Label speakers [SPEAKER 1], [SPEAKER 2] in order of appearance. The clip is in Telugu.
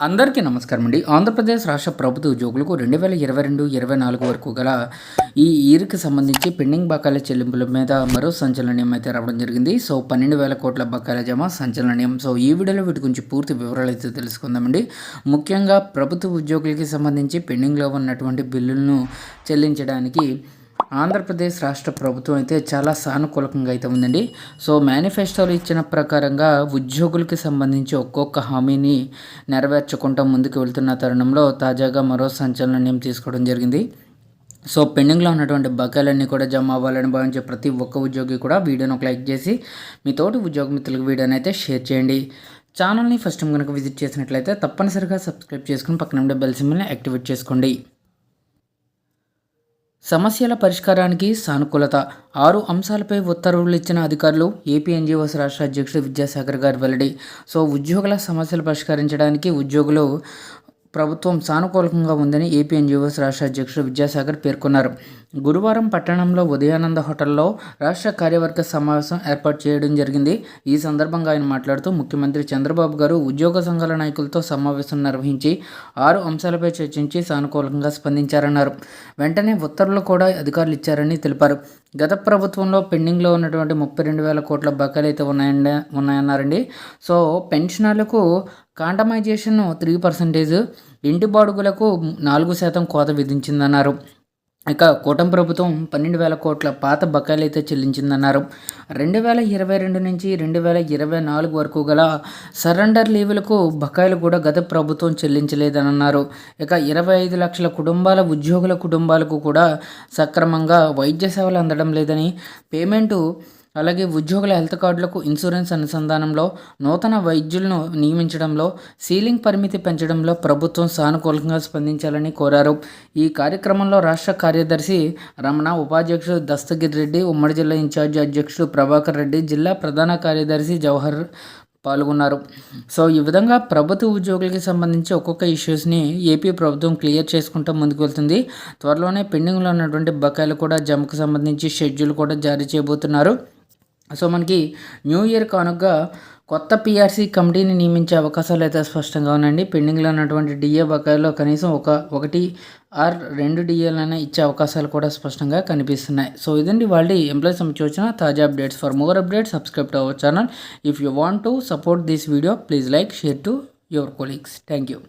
[SPEAKER 1] అందరికీ నమస్కారం అండి. ఆంధ్రప్రదేశ్ రాష్ట్ర ప్రభుత్వ ఉద్యోగులకు రెండు వేల ఇరవై రెండు ఇరవై నాలుగు వరకు గల ఈ ఇయర్కి సంబంధించి పెండింగ్ బకాయిల చెల్లింపుల మీద మరో సంచలనం అయితే రావడం జరిగింది. సో పన్నెండు వేల కోట్ల బకాయిల జమ సంచలనం సో ఈ వీడియోలో వీటి గురించి పూర్తి వివరాలు అయితే తెలుసుకుందామండి ముఖ్యంగా ప్రభుత్వ ఉద్యోగులకి సంబంధించి పెండింగ్లో ఉన్నటువంటి బిల్లులను చెల్లించడానికి ఆంధ్రప్రదేశ్ రాష్ట్ర ప్రభుత్వం అయితే చాలా సానుకూలకంగా అయితే ఉందండి. సో మేనిఫెస్టోలో ఇచ్చిన ప్రకారంగా ఉద్యోగులకి సంబంధించి ఒక్కొక్క హామీని నెరవేర్చకుండా ముందుకు వెళ్తున్న తరుణంలో తాజాగా మరో సంచలన నిర్ణయం తీసుకోవడం జరిగింది. సో పెండింగ్లో ఉన్నటువంటి బకాయిలన్నీ కూడా జమ అవ్వాలని భావించే ప్రతి ఒక్క ఉద్యోగి కూడా వీడియోను ఒక లైక్ చేసి మీ తోటి ఉద్యోగ మిత్రులకు వీడియోని అయితే షేర్ చేయండి. ఛానల్ని ఫస్ట్ టైం కనుక విజిట్ చేసినట్లయితే తప్పనిసరిగా సబ్స్క్రైబ్ చేసుకుని పక్కన ఉండే బెల్ సింబల్ని యాక్టివేట్ చేసుకోండి. సమస్యల పరిష్కారానికి సానుకూలత. ఆరు అంశాలపై ఉత్తర్వులు ఇచ్చిన అధికారులు ఏపీ రాష్ట్ర అధ్యక్షుడు విద్యాసాగర్ గారు వెల్లడి. సో ఉద్యోగుల సమస్యలు పరిష్కరించడానికి ఉద్యోగులు ప్రభుత్వం సానుకూలంగా ఉందని ఏపీఎన్జీఓస్ రాష్ట్ర అధ్యక్షుడు విద్యాసాగర్ పేర్కొన్నారు. గురువారం పట్టణంలో ఉదయానంద హోటల్లో రాష్ట్ర కార్యవర్గ సమావేశం ఏర్పాటు చేయడం జరిగింది. ఈ సందర్భంగా ఆయన మాట్లాడుతూ ముఖ్యమంత్రి చంద్రబాబు గారు ఉద్యోగ సంఘాల నాయకులతో సమావేశం నిర్వహించి ఆరు అంశాలపై చర్చించి సానుకూలంగా స్పందించారన్నారు. వెంటనే ఉత్తర్వులు కూడా అధికారులు ఇచ్చారని తెలిపారు. గత ప్రభుత్వంలో పెండింగ్లో ఉన్నటువంటి ముప్పై రెండు వేల కోట్ల బకాయిలు అయితే ఉన్నాయండి ఉన్నాయన్నారండి. సో పెన్షనర్లకు కాంటమైజేషన్ త్రీ పర్సెంటేజ్ ఇంటి బాడుగులకు నాలుగు శాతం కోత విధించిందన్నారు. ఇక కూటమి ప్రభుత్వం పన్నెండు వేల కోట్ల పాత బకాయిలు అయితే చెల్లించిందన్నారు. రెండు వేల ఇరవై రెండు నుంచి రెండు వేల ఇరవై నాలుగు వరకు గల సరెండర్ లీవులకు బకాయిలు కూడా గత ప్రభుత్వం చెల్లించలేదని అన్నారు ఇక ఇరవై ఐదు లక్షల కుటుంబాల ఉద్యోగుల కుటుంబాలకు కూడా సక్రమంగా వైద్య సేవలు అందడం లేదని పేమెంటు అలాగే ఉద్యోగుల హెల్త్ కార్డులకు ఇన్సూరెన్స్ అనుసంధానంలో నూతన వైద్యులను నియమించడంలో సీలింగ్ పరిమితి పెంచడంలో ప్రభుత్వం సానుకూలంగా స్పందించాలని కోరారు. ఈ కార్యక్రమంలో రాష్ట్ర కార్యదర్శి రమణ ఉపాధ్యక్షుడు దస్తగిరి రెడ్డి ఉమ్మడి జిల్లా ఇన్ఛార్జి అధ్యక్షుడు ప్రభాకర్ రెడ్డి జిల్లా ప్రధాన కార్యదర్శి జవహర్ పాల్గొన్నారు. సో ఈ విధంగా ప్రభుత్వ ఉద్యోగులకి సంబంధించి ఒక్కొక్క ఇష్యూస్ని ఏపీ ప్రభుత్వం క్లియర్ చేసుకుంటూ ముందుకు వెళ్తుంది. త్వరలోనే పెండింగ్లో ఉన్నటువంటి బకాయిలు కూడా జమకు సంబంధించి షెడ్యూల్ కూడా జారీ చేయబోతున్నారు. సో మనకి న్యూ ఇయర్ కానుక కొత్త పీఆర్సీ కమిటీని నియమించే అవకాశాలు అయితే స్పష్టంగా ఉన్నాయండి. పెండింగ్లో ఉన్నటువంటి డిఏ బకాయిలో కనీసం ఒక ఒకటి ఆర్ రెండు డిఏలైనా ఇచ్చే అవకాశాలు కూడా స్పష్టంగా కనిపిస్తున్నాయి. సో ఇదండి వాళ్ళ ఎంప్లాయీస్ వచ్చిన తాజా updates. For more updates subscribe to our channel. If you want to support this video please like share to your colleagues. Thank you